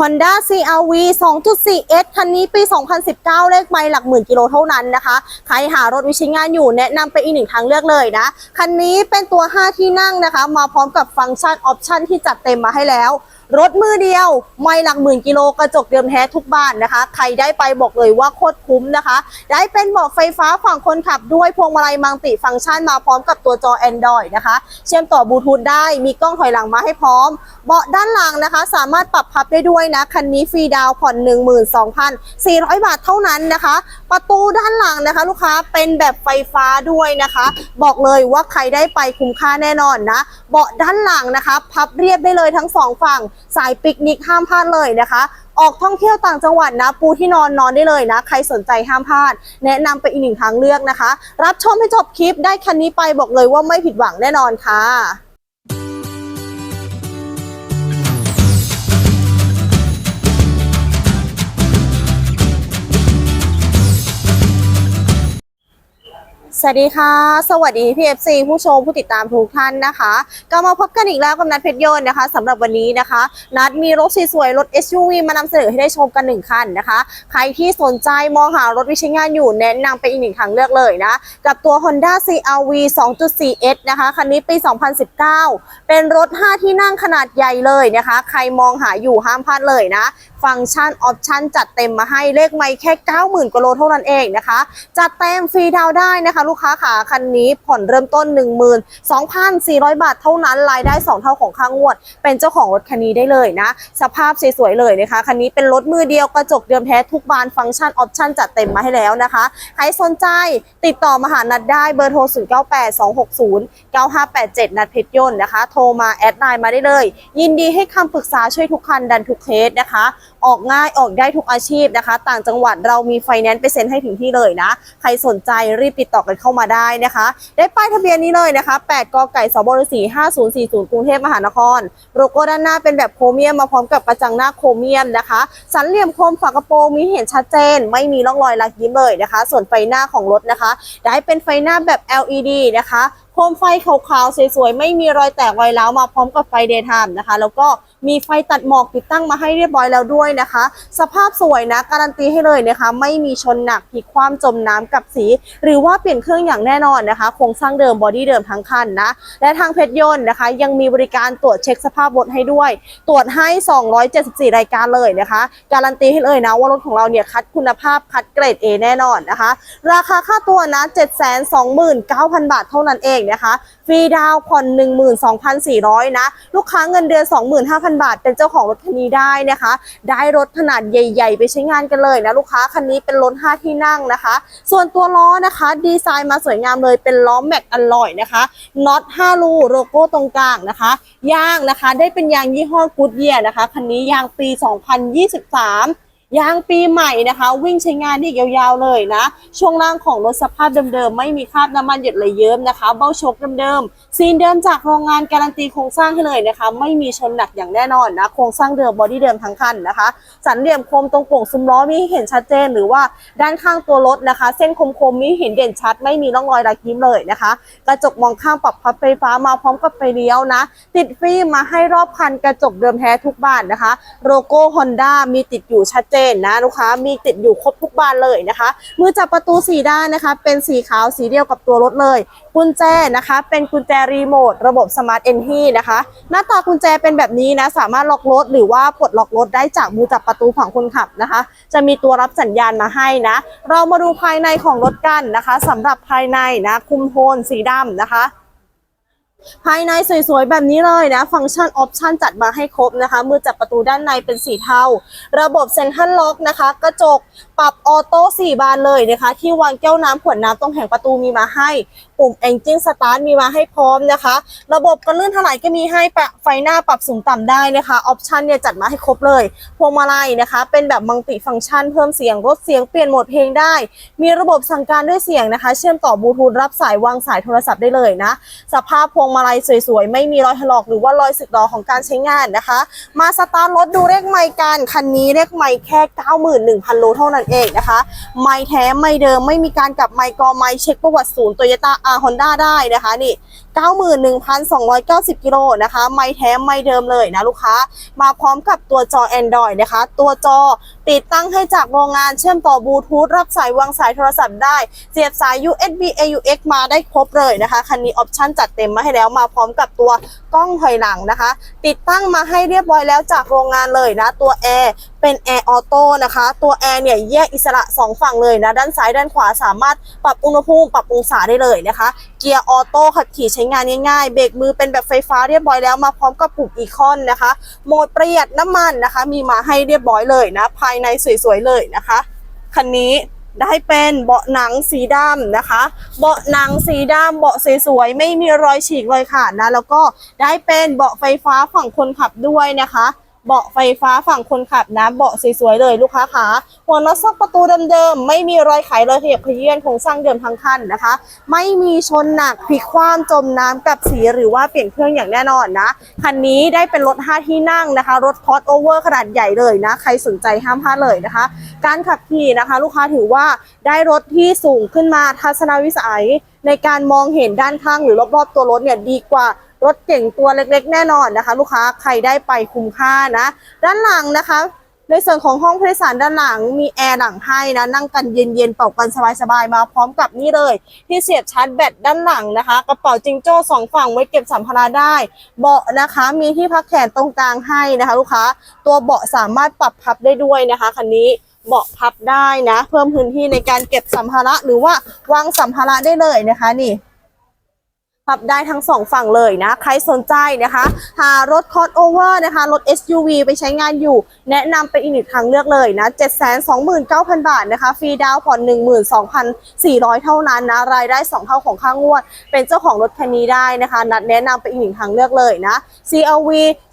Honda CRV 2.4S คันนี้ปี 2019 เลขไมล์หลักหมื่นกิโลเท่านั้นนะคะ ใครหารถวิชิงานอยู่แนะนำไปอีกหนึ่งทางเลือกเลยนะ คันนี้เป็นตัว 5 ที่นั่งนะคะ มาพร้อมกับฟังก์ชันออปชันที่จัดเต็มมาให้แล้ว รถมือเดียว ไม่หลักหมื่นกิโลกระจกเดิมแท้ทุกบ้านนะคะ ใครได้ไปบอกเลยว่าโคตรคุ้มนะคะ ได้เป็นเบาะไฟฟ้าฝั่งคนขับด้วยพวงมาลัยมังติฟังก์ชันมาพร้อมกับตัวจอ Android นะคะ เชื่อมต่อบลูทูธได้มีกล้องถอยหลังมาให้พร้อม เบาะด้านหลังนะคะ สามารถปรับพับได้ด้วยนะ คันนี้ฟรีดาวน์ผ่อน 12,400 บาทเท่านั้นนะคะ ประตูด้านหลังนะคะ ลูกค้าเป็นแบบไฟฟ้าด้วยนะคะ บอกเลยว่าใครได้ไปคุ้มค่าแน่นอนนะ เบาะด้านหลังนะคะ พับเรียบได้เลยทั้งสองฝั่งสายปิกนิกห้ามพลาดเลยนะคะ ออกท่องเที่ยวต่างจังหวัดนะ ปูที่นอนนอนได้เลยนะ ใครสนใจห้ามพลาด แนะนำไปอีกหนึ่งทางเลือกนะคะ รับชมให้จบคลิปได้คันนี้ไปบอกเลยว่าไม่ผิดหวังแน่นอนค่ะ สวัสดีค่ะ สวัสดีพี่ FC ผู้ชมผู้ติดตามทุกท่านนะคะ ก็มาพบกันอีกแล้วกับนัดเพชรยนต์นะคะสำหรับวันนี้นะคะ นัดมีรถสวยๆรถ SUV มานำเสนอให้ได้ชมกันหนึ่งคันนะคะ ใครที่สนใจมองหารถวิชงานอยู่แนะนำไปอีกหนึ่งทางเลือกเลยนะ กับตัว Honda CRV 2.4S นะคะ คันนี้ปี 2019 เป็นรถ 5 ที่นั่งขนาดใหญ่เลยนะคะ ใครมองหาอยู่ห้ามพลาดเลยนะ ฟังก์ชันออปชันจัดเต็มมาให้เลขไม่แค่ 90,000กว่าโลเท่านั้นเองนะคะจัดเต็มฟรีดาวได้นะคะ ลูกค้าขาคันนี้ผ่อนเริ่มต้น 12,400 บาทเท่านั้นรายได้ 2 เท่าของค่างวด เป็นเจ้าของรถคันนี้ได้เลยนะ สภาพสวยๆเลยนะคะคันนี้เป็นรถมือเดียวกระจกเดิมแท้ทุกบานฟังก์ชันออปชันจัดเต็มมาให้แล้วนะคะใครสนใจติดต่อมาหานัดได้เบอร์โทร 0982609587 นัดเพชรยนต์นะคะ โทรมาแอดไลน์มาได้เลย ยินดีให้คำปรึกษาช่วยทุกคันดันทุกเคสนะคะ ออกง่ายออกได้ทุกอาชีพนะคะ ต่างจังหวัดเรามีไฟแนนซ์ไปเซ็นให้ถึงที่เลยนะ ใครสนใจรีบติดต่อกันเข้ามาได้นะคะ ได้ป้ายทะเบียนนี้เลยนะคะ 8กไก่สบรสี5040 กรุงเทพมหานคร โลโก้ด้านหน้าเป็นแบบโครเมียมมาพร้อมกับกระจังหน้าโครเมียมนะคะ สันเหลี่ยมโคมฝากระโปรงมีเห็นชัดเจน ไม่มีร่องรอยลักยิ้มเลยนะคะ ส่วนไฟหน้าของรถนะคะ ได้เป็นไฟหน้าแบบ LED นะคะโคมไฟขาวๆสวยๆไม่มีรอยแตกรอยร้าวมาพร้อมกับไฟเดย์ไทม์นะคะ แล้วก็ มีไฟตัดหมอกติดตั้งมาให้เรียบร้อยแล้วด้วยนะคะ สภาพสวยนะการันตีให้เลยนะคะ ไม่มีชนหนักพลิกคว่ำจมน้ำกับสี หรือว่าเปลี่ยนเครื่องอย่างแน่นอนนะคะโครงสร้างเดิมบอดี้เดิมทั้งคันนะ และทางเพชรยนต์นะคะ ยังมีบริการตรวจเช็คสภาพรถให้ด้วย ตรวจให้ 274 รายการเลยนะคะ การันตีให้เลยนะว่ารถของเราเนี่ยคัดคุณภาพคัดเกรด A แน่นอนนะคะ ราคาค่าตัวนะ 729,000 บาทเท่านั้นเองนะคะฟรีดาวน์ผ่อน 12,400 นะ ลูกค้าเงินเดือน 25,000 บาท เป็นเจ้าของรถคันนี้ได้นะคะ ได้รถขนาดใหญ่ ๆ ไปใช้งานกันเลยนะ ลูกค้าคันนี้เป็นรถ5ที่นั่งนะคะ ส่วนตัวล้อนะคะ ดีไซน์มาสวยงามเลยเป็นล้อแม็กอลลอยนะคะน็อต5รูโลโก้ตรงกลางนะคะยางนะคะ ได้เป็นยางยี่ห้อกูดเยียนะคะคันนี้ยางปี 2023 ยางปีใหม่นะคะ วิ่งใช้งานได้ยาวๆเลยนะ ช่วงล่างของรถสภาพเดิมๆ ไม่มีคราบน้ำมันหยดเลยเยิ้มนะคะ เบ้าชคเดิมๆซีนเดิมจากโรงงานการันตีโครงสร้างให้เลยนะคะ ไม่มีชนหนักอย่างแน่นอนนะ โครงสร้างเดิมบอดี้เดิมทั้งคันนะคะ สันเหลี่ยมคมตรงโป่งซุ้มล้อมีเห็นชัดเจนหรือว่าด้านข้างตัวรถนะคะ เส้นคมๆมีเห็นเด่นชัด ไม่มีร่องรอยรอยยิ้มเลยนะคะ กระจกมองข้างปรับพับไฟฟ้ามาพร้อมกับไฟเลี้ยวนะ ติดฟิล์มมาให้รอบคันกระจกเดิมแท้ทุกบานนะคะ โลโก้ Honda มีติดอยู่ชัดเจนนนะลูกค้ามีติดอยู่ครบทุกบานเลยนะคะมือจับประตูสีด้านนะคะ เป็นสีขาวสีเดียวกับตัวรถเลย กุญแจนะคะ เป็นกุญแจรีโมทระบบสมาร์ทเอนทีนะคะ หน้าตากุญแจเป็นแบบนี้นะสามารถล็อกรถหรือว่าปลดล็อกรถได้จากมือจับประตูฝั่งคนขับนะคะ จะมีตัวรับสัญญาณมาให้นะ เรามาดูภายในของรถกันนะคะสำหรับภายในนะคุมโทนสีดำนะคะ ภายในสวยๆ แบบนี้เลยนะ ฟังก์ชันออปชันจัดมาให้ครบนะคะ มือจับประตูด้านในเป็นสีเทา ระบบเซ็นทรัลล็อกนะคะ กระจกปรับออโต้สี่บานเลยนะคะ ที่วางแก้วน้ำขวดน้ำตรงแผงประตูมีมาให้ ปุ่ม Engine Start มีมาให้พร้อมนะคะ ระบบกันลื่นถลายก็มีให้ปะไฟหน้าปรับสูงต่ำได้นะคะออปชันเนี่ยจัดมาให้ครบเลย พวงมาลัยนะคะ เป็นแบบมัลติฟังก์ชันเพิ่มเสียงลดเสียงเปลี่ยนโหมดเพลงได้ มีระบบสั่งการด้วยเสียงนะคะ เชื่อมต่อบลูทูธรับสายวางสายโทรศัพท์ได้เลยนะ สภาพพวงมาลัยสวยๆ ไม่มีรอยถลอกหรือว่ารอยสึกหรอของการใช้งานนะคะ มาสตาร์ทรถดูเลขไมค์กันคันนี้เลขไมค์แค่ 91,000โลเท่านั้นเองนะคะไม่แท้ไม่เดิมไม่มีการกลับไมค์กอไม่เช็คประวัติศูนย์โตโยต้าอาร์ฮอนด้าได้นะคะนี่ 91,290 กิโลนะคะ ไม่แท้ไม่เดิมเลยนะลูกค้า มาพร้อมกับตัวจอ Android นะคะ ตัวจอติดตั้งให้จากโรงงานเชื่อมต่อบลูทูธรับสายวางสายโทรศัพท์ได้ เสียบสาย USB AUX มาได้ครบเลยนะคะ คันนี้ออปชั่นจัดเต็มมาให้แล้วมาพร้อมกับตัวกล้องถอยหลังนะคะ ติดตั้งมาให้เรียบร้อยแล้วจากโรงงานเลยนะ ตัวแอร์เป็นแอร์ออโต้นะคะ ตัวแอร์เนี่ยแยกอิสระ 2 ฝั่งเลยนะ ด้านซ้ายด้านขวาสามารถปรับอุณหภูมิปรับองศาได้เลยนะคะ กียร์ออโต้ขับขี่ใช้งานง่ายๆ เบรกมือเป็นแบบไฟฟ้าเรียบร้อยแล้วมาพร้อมกับปุ่มอีคอนนะคะ โหมดประหยัดน้ำมันนะคะ มีมาให้เรียบร้อยเลยนะ ภายในสวยๆเลยนะคะ คันนี้ได้เป็นเบาะหนังสีดำนะคะ เบาะหนังสีดำเบาะสวยๆไม่มีรอยฉีกเลยค่ะนะ แล้วก็ได้เป็นเบาะไฟฟ้าฝั่งคนขับด้วยนะคะ เบาะไฟฟ้าฝั่งคนขับนะเบาะสวยๆเลยลูกค้าขาหัวน็อตซอกประตูเดิมๆไม่มีรอยไขรอยขยับเขยื่อนโครงสร้างเดิมทั้งคันนะคะ ไม่มีชนหนักพลิกคว่ำจมน้ำกับสีหรือว่าเปลี่ยนเครื่องอย่างแน่นอนนะคันนี้ได้เป็นรถ 5 ที่นั่งนะคะ รถคอสโอเวอร์ขนาดใหญ่เลยนะ ใครสนใจห้ามพลาดเลยนะคะ การขับขี่นะคะ ลูกค้าถือว่าได้รถที่สูงขึ้นมาทัศนวิสัยในการมองเห็นด้านข้างหรือรอบๆตัวรถเนี่ยดีกว่า รถเก่งตัวเล็กๆ แน่นอนนะคะ ลูกค้าใครได้ไปคุ้มค่านะ ด้านหลังนะคะ ในส่วนของห้องผู้โดยสารด้านหลังมีแอร์หลังให้นะ นั่งกันเย็นๆเป่ากันสบายๆมาพร้อมกับนี่เลย ที่เสียบชาร์จแบตด้านหลังนะคะ กระเป๋าจิงโจ้สองฝั่งไว้เก็บสัมภาระได้ เบาะนะคะมีที่พักแขนตรงกลางให้นะคะ ลูกค้าตัวเบาะสามารถปรับพับได้ด้วยนะคะคันนี้เบาะพับได้นะ เพิ่มพื้นที่ในการเก็บสัมภาระหรือว่าวางสัมภาระได้เลยนะคะนี่ พับได้ทั้งสองฝั่งเลยนะ ใครสนใจนะคะ หารถคอสโอเวอร์นะคะ รถ SUV ไปใช้งานอยู่ แนะนำเป็นอีกหนึ่งทางเลือกเลยนะ 729,000 บาทนะคะ ฟรีดาวน์ผ่อน 12,400 เท่านั้นนะ รายได้ 2 เท่าของค่างวด เป็นเจ้าของรถคันนี้ได้นะคะ นัดแนะนำเป็นอีกหนึ่งทางเลือกเลยนะ CRV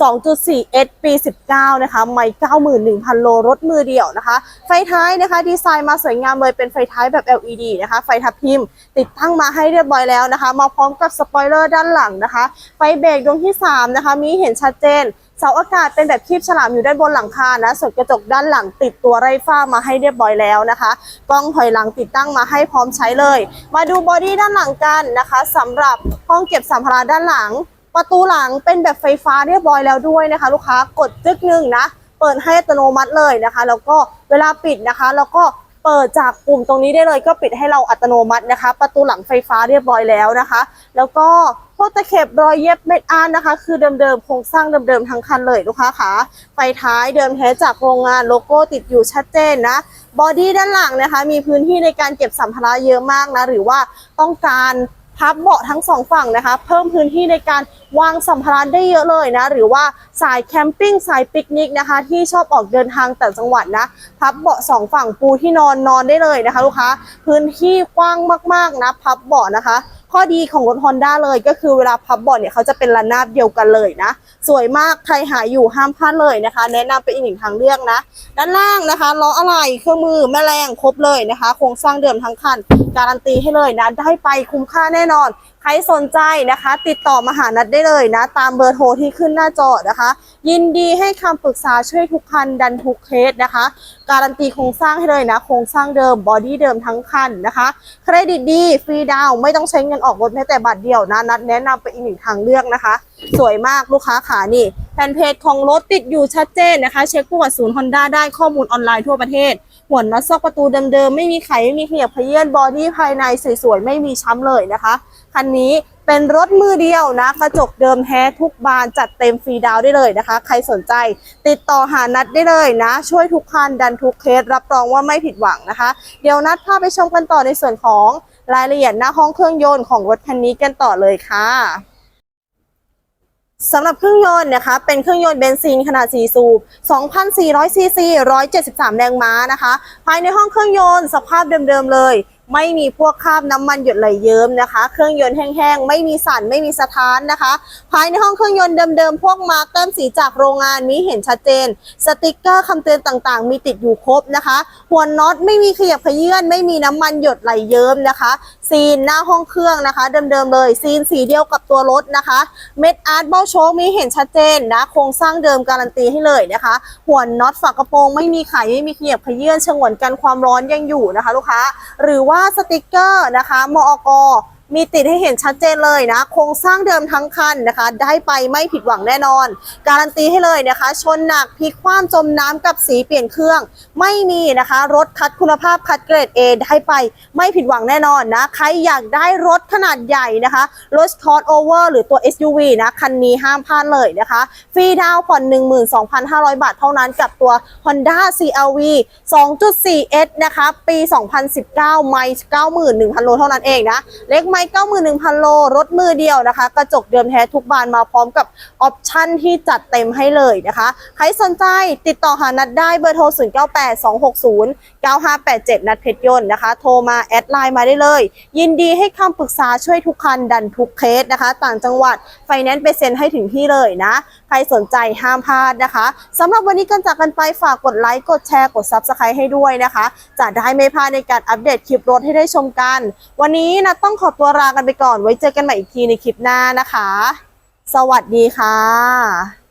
2.4 S ปี 19 นะคะ ไม่91,000 โล รถมือเดียวนะคะ ไฟท้ายนะคะ ดีไซน์มาสวยงามเลย เป็นไฟท้ายแบบ LED นะคะ ไฟทับทิม ติดตั้งมาให้เรียบร้อยแล้วนะคะ มาพร้อมกับสปอยเลอร์ด้านหลังนะคะ ไฟเบรกดวงที่ 3 นะคะ มีเห็นชัดเจน เสาอากาศเป็นแบบคีบฉลามอยู่ด้านบนหลังคานะส่วนกระจกด้านหลังติดตัวไรฟ้ามาให้เรียบร้อยแล้วนะคะกล้องถอยหลังติดตั้งมาให้พร้อมใช้เลย มาดูบอดี้ด้านหลังกันนะคะสำหรับห้องเก็บสัมภาระด้านหลัง ประตูหลังเป็นแบบไฟฟ้าเรียบร้อยแล้วด้วยนะคะ ลูกค้ากดจึ๊กหนึ่งนะเปิดให้อัตโนมัติเลยนะคะ แล้วก็เวลาปิดนะคะ แล้วก็ เปิดจากปุ่มตรงนี้ได้เลยก็ปิดให้เราอัตโนมัตินะคะ ประตูหลังไฟฟ้าเรียบร้อยแล้วนะคะ แล้วก็พวกตะเข็บรอยเย็บเม็ดอานนะคะ คือเดิมๆโครงสร้างเดิมๆทั้งคันเลยลูกค้าขาไฟท้ายเดิมแท้จากโรงงานโลโก้ติดอยู่ชัดเจนนะบอดี้ด้านหลังนะคะ มีพื้นที่ในการเก็บสัมภาระเยอะมากนะ หรือว่าต้องการ พับเบาะทั้งสองฝั่งนะคะ เพิ่มพื้นที่ในการวางสัมภาระได้เยอะเลยนะ หรือว่าสายแคมปิ้งสายปิกนิกนะคะ ที่ชอบออกเดินทางแต่จังหวัดนะ พับเบาะสองฝั่งปูที่นอนนอนได้เลยนะคะ ลูกค้า พื้นที่กว้างมากๆนะ พับเบาะนะคะ ข้อดีของรถ Honda เลยก็คือเวลาพับเบาะเนี่ยเขาจะเป็นระนาบเดียวกันเลยนะ สวยมากใครหาอยู่ห้ามพลาดเลยนะคะ แนะนำเป็นอีกหนึ่งทางเลือกนะ ด้านล่างนะคะล้ออะไรเครื่องมือแม่แรงครบเลยนะคะ โครงสร้างเดิมทั้งคัน การันตีให้เลยนะได้ไปคุ้มค่าแน่นอน ใครสนใจนะคะ ติดต่อมาหานัดได้เลยนะ ตามเบอร์โทรที่ขึ้นหน้าจอนะคะ ยินดีให้คำปรึกษาช่วยทุกคันดันทุกเคสนะคะ การันตีโครงสร้างให้เลยนะ โครงสร้างเดิมบอดี้เดิมทั้งคันนะคะเครดิตดีฟรีดาวไม่ต้องใช้เงินออกรถแม้แต่บาทเดียวนะนัดแนะนำไปอีกหนึ่งทางเลือกนะคะ สวยมากลูกค้าขานี่แผ่นเพจของรถติดอยู่ชัดเจนนะคะ เช็คประวัติศูนย์ฮอนด้าได้ข้อมูลออนไลน์ทั่วประเทศ วน็อตซอกประตูเดิมๆ ไม่มีไขไม่มีขยับเขยื่อนบอดี้ภายในสวยๆ ไม่มีช้ำเลยนะคะ คันนี้เป็นรถมือเดียวนะกระจกเดิมแท้ทุกบานจัดเต็มฟรีดาวได้เลยนะคะ ใครสนใจ ติดต่อหานัดได้เลยนะ ช่วยทุกคันดันทุกเคสรับรองว่าไม่ผิดหวังนะคะ เดี๋ยวนัดพาไปชมกันต่อในส่วนของรายละเอียดหน้าห้องเครื่องยนต์ของรถคันนี้กันต่อเลยค่ะ สำหรับเครื่องยนต์นะคะ เป็นเครื่องยนต์เบนซินขนาด 4 สูบ 2,400ซีซี173 แรงม้านะคะ ภายในห้องเครื่องยนต์สภาพเดิมๆเลย ไม่มีพวกคราบน้ำมันหยดไหลเยิ้มนะคะ เครื่องยนต์แห้งๆ ไม่มีสั่นไม่มีสะท้านนะคะ ภายในห้องเครื่องยนต์เดิมๆ พวกมาร์กแต้มสีจากโรงงานมีเห็นชัดเจน สติกเกอร์คำเตือนต่างๆ มีติดอยู่ครบนะคะ หัวน็อตไม่มีขยับขยื่นไม่มีน้ำมันหยดไหลเยิ้มนะคะ ซีนหน้าห้องเครื่องนะคะเดิมๆเลยซีนสีเดียวกับตัวรถนะคะ เม็ดอาร์ตเบ้าโชคมีเห็นชัดเจนนะโครงสร้างเดิมการันตีให้เลยนะคะ หัวน็อตฝากระโปรงไม่มีไขไม่มีขยับขยื่นฉงวนกันความร้อนยังอยู่นะคะ ลูกค้า หรือว่าสติกเกอร์นะคะมอก มีติดให้เห็นชัดเจนเลยนะ โครงสร้างเดิมทั้งคันนะคะ ได้ไปไม่ผิดหวังแน่นอน การันตีให้เลยนะคะ ชนหนักพลิกคว่ำจมน้ำกับสีเปลี่ยนเครื่อง ไม่มีนะคะ รถคัดคุณภาพคัดเกรด A ได้ไปไม่ผิดหวังแน่นอนนะ ใครอยากได้รถขนาดใหญ่นะคะ รถ crossover หรือตัว SUV นะ คันนี้ห้ามพลาดเลยนะคะ ฟรีดาวผ่อน 12,500 บาทเท่านั้นกับตัว Honda CRV 2.4S นะคะ ปี 2019 ไม่ 91,000 โลเท่านั้นเองนะ เล็กไม่91,000 โล รถมือเดียวนะคะ กระจกเดิมแท้ทุกบานมาพร้อมกับออปชั่นที่จัดเต็มให้เลยนะคะ ใครสนใจติดต่อหานัดได้เบอร์โทร 0982609587 นัดเพชรยนต์นะคะ โทรมาแอดไลน์มาได้เลย ยินดีให้คำปรึกษาช่วยทุกคันดันทุกเคสนะคะ ต่างจังหวัดไฟแนนซ์ไปเซ็นให้ถึงที่เลยนะ ใครสนใจห้ามพลาดนะคะสำหรับวันนี้กันจากกันไปฝากกดไลค์กดแชร์กด Subscribe ให้ด้วยนะคะ จะได้ไม่พลาดในการอัปเดตคลิปรถให้ได้ชมกัน วันนี้นะต้องขอตัวลากันไปก่อนไว้เจอกันใหม่อีกทีในคลิปหน้านะคะ สวัสดีค่ะ